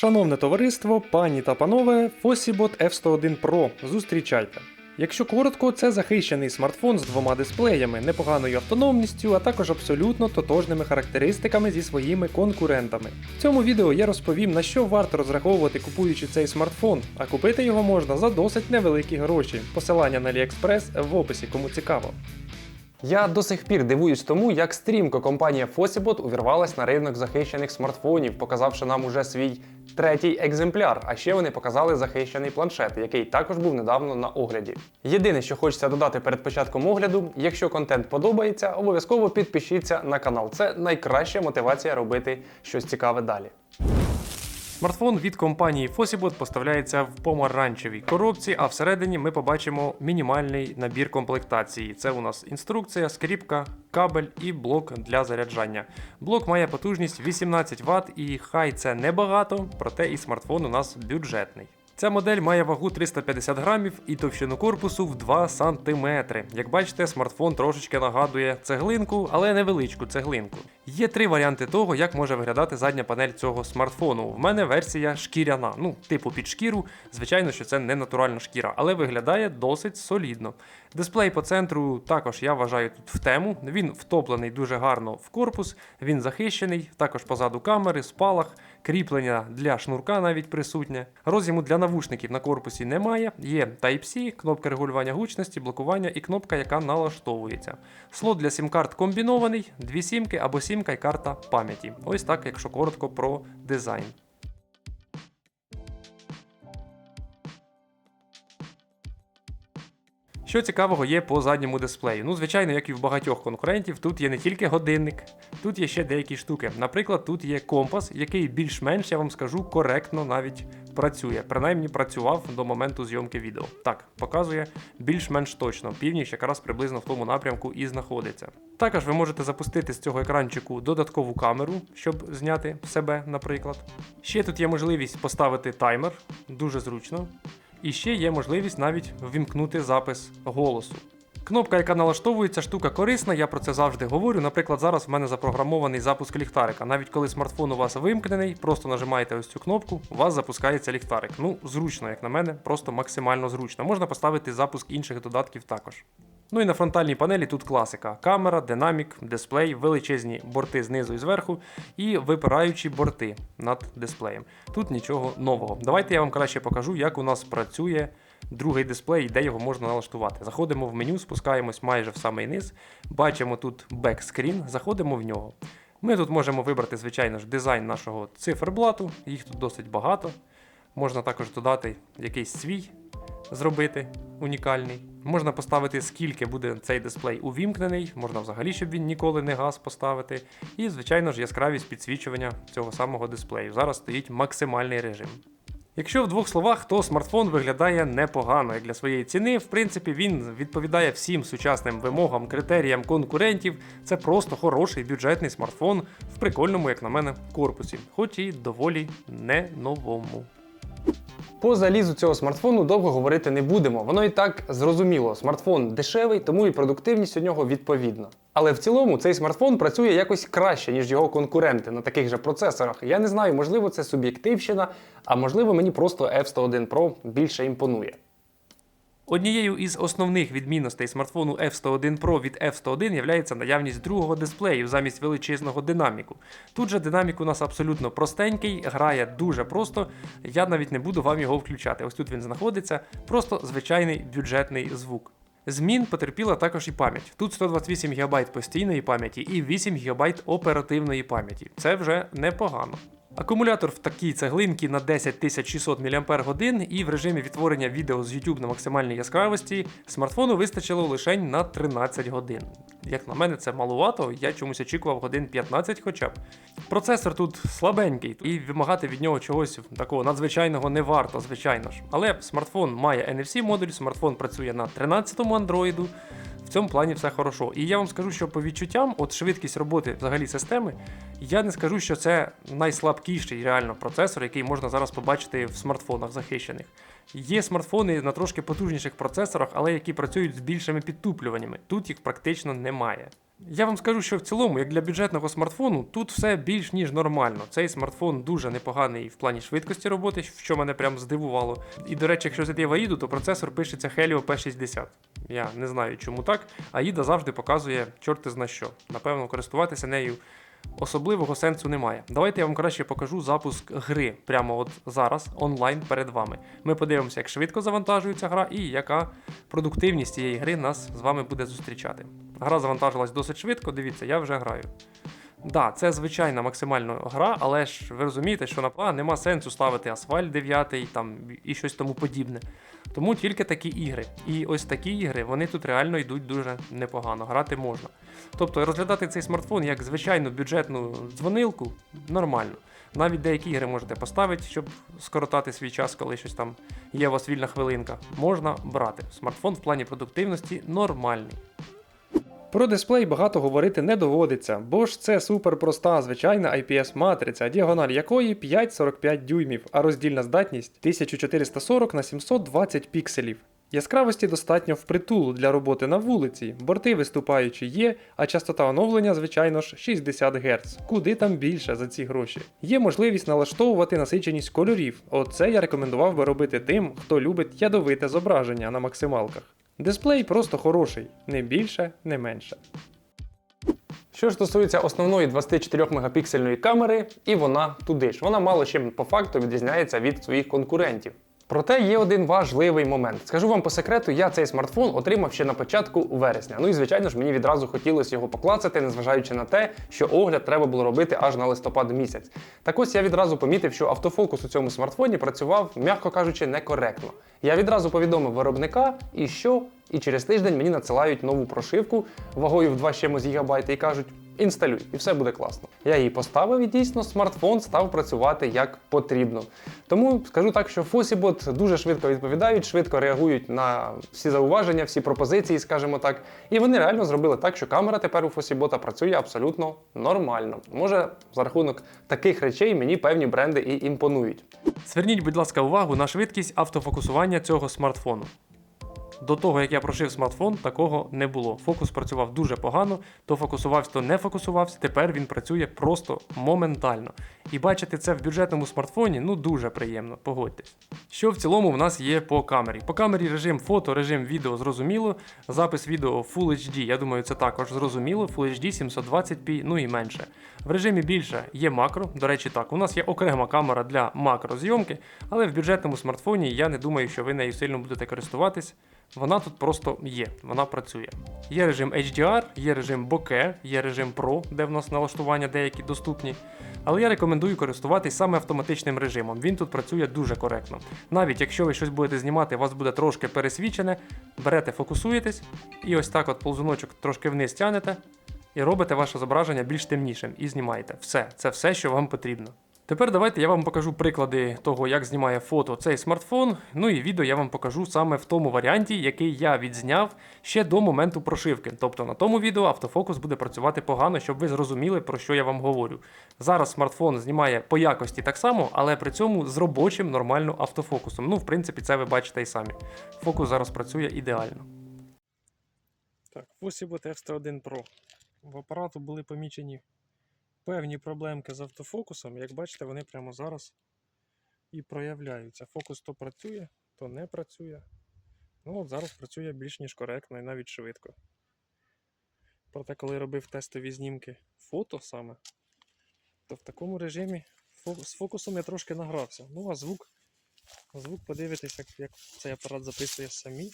Шановне товариство, пані та панове, Fossibot F101 Pro. Зустрічайте. Якщо коротко, це захищений смартфон з двома дисплеями, непоганою автономністю, а також абсолютно тотожними характеристиками зі своїми конкурентами. В цьому відео я розповім, на що варто розраховувати купуючи цей смартфон, а купити його можна за досить невеликі гроші. Посилання на AliExpress в описі, кому цікаво. Я до сих пір дивуюсь тому, як стрімко компанія Fossibot увірвалась на ринок захищених смартфонів, показавши нам уже свій третій екземпляр. А ще вони показали захищений планшет, який також був недавно на огляді. Єдине, що хочеться додати перед початком огляду, якщо контент подобається, обов'язково підпишіться на канал. Це найкраща мотивація робити щось цікаве далі. Смартфон від компанії Fossibot поставляється в помаранчевій коробці, а всередині ми побачимо мінімальний набір комплектації. Це у нас інструкція, скріпка, кабель і блок для заряджання. Блок має потужність 18 Вт і хай це небагато, проте і смартфон у нас бюджетний. Ця модель має вагу 350 грамів і товщину корпусу в 2 см. Як бачите, смартфон трошечки нагадує цеглинку, але невеличку цеглинку. Є три варіанти того, як може виглядати задня панель цього смартфону. В мене версія шкіряна, ну, типу під шкіру. Звичайно, що це не натуральна шкіра, але виглядає досить солідно. Дисплей по центру також я вважаю тут в тему. Він втоплений дуже гарно в корпус, він захищений, також позаду камери, спалах, кріплення для шнурка навіть присутнє. Роз'єму для навушників на корпусі немає. Є Type-C, кнопка регулювання гучності, блокування і кнопка, яка налаштовується. Слот для сім-карт комбінований, дві сімки або сімка і карта пам'яті. Ось так, якщо коротко про дизайн. Що цікавого є по задньому дисплею? Ну, звичайно, як і в багатьох конкурентів, тут є не тільки годинник, тут є ще деякі штуки. Наприклад, тут є компас, який більш-менш, я вам скажу, коректно навіть працює. Принаймні працював до моменту зйомки відео. Так, показує більш-менш точно. Північ якраз приблизно в тому напрямку і знаходиться. Також ви можете запустити з цього екранчику додаткову камеру, щоб зняти себе, наприклад. Ще тут є можливість поставити таймер, дуже зручно. І ще є можливість навіть ввімкнути запис голосу. Кнопка, яка налаштовується, штука корисна, я про це завжди говорю. Наприклад, зараз в мене запрограмований запуск ліхтарика. Навіть коли смартфон у вас вимкнений, просто нажимаєте ось цю кнопку, у вас запускається ліхтарик. Ну, зручно, як на мене, просто максимально зручно. Можна поставити запуск інших додатків також. Ну і на фронтальній панелі тут класика: камера, динамік, дисплей, величезні борти знизу і зверху, і випираючі борти над дисплеєм. Тут нічого нового. Давайте я вам краще покажу, як у нас працює другий дисплей і де його можна налаштувати. Заходимо в меню, спускаємось майже в самий низ, бачимо тут бекскрін, заходимо в нього. Ми тут можемо вибрати, звичайно ж, дизайн нашого циферблату, їх тут досить багато. Можна також додати якийсь свій зробити унікальний. Можна поставити, скільки буде цей дисплей увімкнений, можна взагалі, щоб він ніколи не газ поставити. І, звичайно ж, яскравість підсвічування цього самого дисплею. Зараз стоїть максимальний режим. Якщо в двох словах, то смартфон виглядає непогано, як для своєї ціни. В принципі, він відповідає всім сучасним вимогам, критеріям конкурентів. Це просто хороший бюджетний смартфон в прикольному, як на мене, корпусі, хоч і доволі не новому. По залізу цього смартфону довго говорити не будемо. Воно і так зрозуміло. Смартфон дешевий, тому і продуктивність у нього відповідна. Але в цілому цей смартфон працює якось краще, ніж його конкуренти на таких же процесорах. Я не знаю, можливо, це суб'єктивщина, а можливо, мені просто F101 Pro більше імпонує. Однією із основних відмінностей смартфону F101 Pro від F101 є наявність другого дисплею замість величезного динаміку. Тут же динамік у нас абсолютно простенький, грає дуже просто. Я навіть не буду вам його включати. Ось тут він знаходиться, просто звичайний бюджетний звук. Змін потерпіла також і пам'ять. Тут 128 ГБ постійної пам'яті і 8 ГБ оперативної пам'яті. Це вже непогано. Акумулятор в такій цеглинці на 10600 мАч і в режимі відтворення відео з YouTube на максимальній яскравості смартфону вистачило лише на 13 годин. Як на мене, це малувато, я чомусь очікував годин 15 хоча б. Процесор тут слабенький, і вимагати від нього чогось такого надзвичайного не варто, звичайно ж. Але смартфон має NFC модуль, смартфон працює на 13-му андроїду. В цьому плані все хорошо. І я вам скажу, що по відчуттям, от швидкість роботи взагалі системи, я не скажу, що це найслабкіший реально процесор, який можна зараз побачити в смартфонах захищених. Є смартфони на трошки потужніших процесорах, але які працюють з більшими підтуплюваннями. Тут їх практично немає. Я вам скажу, що в цілому, як для бюджетного смартфону, тут все більш ніж нормально. Цей смартфон дуже непоганий в плані швидкості роботи, що мене прям здивувало. І до речі, якщо зайти в AIDA, то процесор пишеться Helio P60. Я не знаю, чому так. AIDA завжди показує чорти зна що. Напевно, користуватися нею особливого сенсу немає. Давайте я вам краще покажу запуск гри прямо от зараз, онлайн перед вами. Ми подивимося, як швидко завантажується гра і яка продуктивність цієї гри нас з вами буде зустрічати. Gра завантажилась досить швидко, дивіться, я вже граю. Да, це звичайна максимально гра, але ж ви розумієте, що на план нема сенсу ставити асфальт 9 там, і щось тому подібне. Тому тільки такі ігри. І ось такі ігри вони тут реально йдуть дуже непогано, грати можна. Тобто розглядати цей смартфон як звичайну бюджетну дзвонилку нормально. Навіть деякі ігри можете поставити, щоб скоротати свій час, коли щось там є у вас вільна хвилинка. Можна брати. Смартфон в плані продуктивності нормальний. Про дисплей багато говорити не доводиться, бо ж це супер проста звичайна IPS-матриця, діагональ якої 5,45 дюймів, а роздільна здатність 1440 на 720 пікселів. Яскравості достатньо впритул для роботи на вулиці, борти виступаючі є, а частота оновлення, звичайно ж, 60 Гц. Куди там більше за ці гроші? Є можливість налаштовувати насиченість кольорів. Оце я рекомендував би робити тим, хто любить ядовите зображення на максималках. Дисплей просто хороший, не більше, не менше. Що ж стосується основної 24 мегапіксельної камери, і вона туди ж. Вона мало чим по факту відрізняється від своїх конкурентів. Проте є один важливий момент. Скажу вам по секрету, я цей смартфон отримав ще на початку вересня. Ну і звичайно ж мені відразу хотілося його поклацати, незважаючи на те, що огляд треба було робити аж на листопад місяць. Так ось я відразу помітив, що автофокус у цьому смартфоні працював, м'яко кажучи, некоректно. Я відразу повідомив виробника, і що, і через тиждень мені надсилають нову прошивку вагою в 2 з чимось гігабайти і кажуть. Інсталюй, і все буде класно. Я її поставив і дійсно смартфон став працювати як потрібно. Тому скажу так, що Fosibot дуже швидко відповідають, швидко реагують на всі зауваження, всі пропозиції, скажімо так. І вони реально зробили так, що камера тепер у Fosibot працює абсолютно нормально. Може, за рахунок таких речей мені певні бренди і імпонують. Зверніть, будь ласка, увагу на швидкість автофокусування цього смартфону. До того, як я прошив смартфон, такого не було. Фокус працював дуже погано, то фокусувався, то не фокусувався. Тепер він працює просто моментально. І бачити це в бюджетному смартфоні ну дуже приємно, погодьтесь. Що в цілому в нас є по камері? По камері режим фото, режим відео зрозуміло. Запис відео Full HD, я думаю, це також зрозуміло. Full HD 720p, ну і менше. В режимі більше є макро. До речі, так, у нас є окрема камера для макрозйомки, але в бюджетному смартфоні я не думаю, що ви нею сильно будете користуватись. Вона тут просто є, вона працює. Є режим HDR, є режим Bokeh, є режим Pro, де в нас налаштування деякі доступні. Але я рекомендую користуватись саме автоматичним режимом. Він тут працює дуже коректно. Навіть якщо ви щось будете знімати, у вас буде трошки пересвічене, берете, фокусуєтесь, і ось так от ползуночок трошки вниз тянете, і робите ваше зображення більш темнішим і знімаєте. Все, це все, що вам потрібно. Тепер давайте я вам покажу приклади того, як знімає фото цей смартфон. Ну і відео я вам покажу саме в тому варіанті, який я відзняв ще до моменту прошивки. Тобто на тому відео автофокус буде працювати погано, щоб ви зрозуміли, про що я вам говорю. Зараз смартфон знімає по якості так само, але при цьому з робочим нормально автофокусом. Ну, в принципі, це ви бачите і самі. Фокус зараз працює ідеально. Так, Fosibot F101 Pro. В апарату були помічені певні проблемки з автофокусом. Як бачите, вони прямо зараз і проявляються. Фокус то працює, то не працює. Ну от зараз працює більш ніж коректно і навіть швидко. Проте, коли робив тестові знімки фото саме, то в такому режимі з фокусом я трошки награвся. Ну а звук, звук подивитись, як цей апарат записує самі.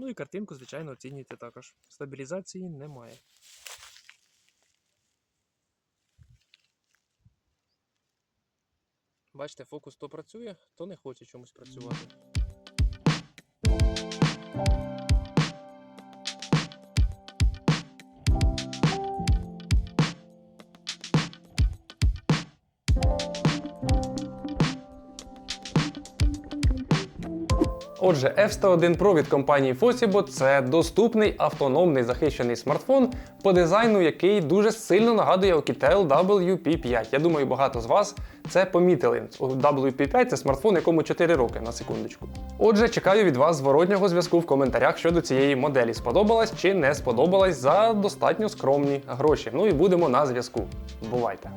Ну і картинку, звичайно, оцінюйте також. Стабілізації немає. Бачите, фокус то працює, то не хоче чомусь працювати. Отже, F101 Pro від компанії Fosibot – це доступний автономний захищений смартфон, по дизайну який дуже сильно нагадує Oukitel WP5. Я думаю, багато з вас це помітили. WP5 це смартфон, якому 4 роки на секундочку. Отже, чекаю від вас зворотнього зв'язку в коментарях щодо цієї моделі. Сподобалась чи не сподобалась за достатньо скромні гроші. Ну і будемо на зв'язку. Бувайте!